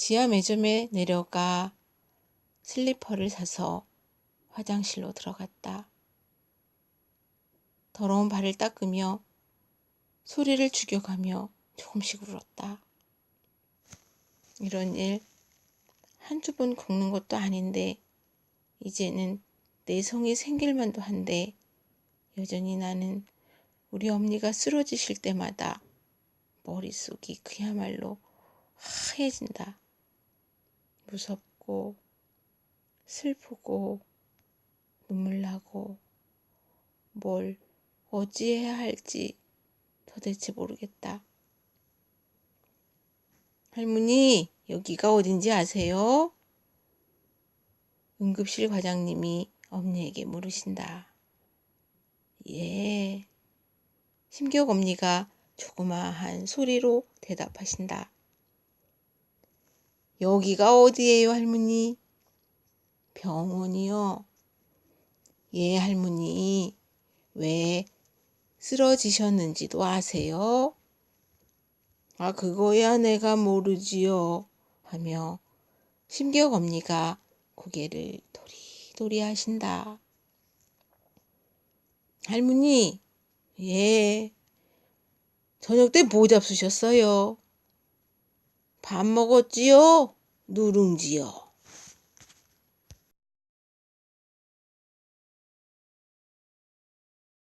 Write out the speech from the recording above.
지하 매점에 내려가 슬리퍼를 사서 화장실로 들어갔다. 더러운 발을 닦으며 소리를 죽여가며 조금씩 울었다. 이런 일 한두 번 겪는 것도 아닌데 이제는 내성이 생길 만도 한데 여전히 나는 우리 엄니가 쓰러지실 때마다 머릿속이 그야말로 하얘진다. 무섭고 슬프고 눈물 나고 뭘 어찌해야 할지 도대체 모르겠다. 할머니, 여기가 어딘지 아세요? 응급실 과장님이 엄니에게 물으신다. 예. 심기옥 엄니가 조그마한 소리로 대답하신다. 여기가 어디예요, 할머니? 병원이요. 예, 할머니. 왜 쓰러지셨는지도 아세요? 아, 그거야 내가 모르지요. 하며 심기옥 엄니가 고개를 도리도리 하신다. 할머니, 예. 저녁 때 뭐 잡수셨어요? 밥 먹었지요? 누룽지요.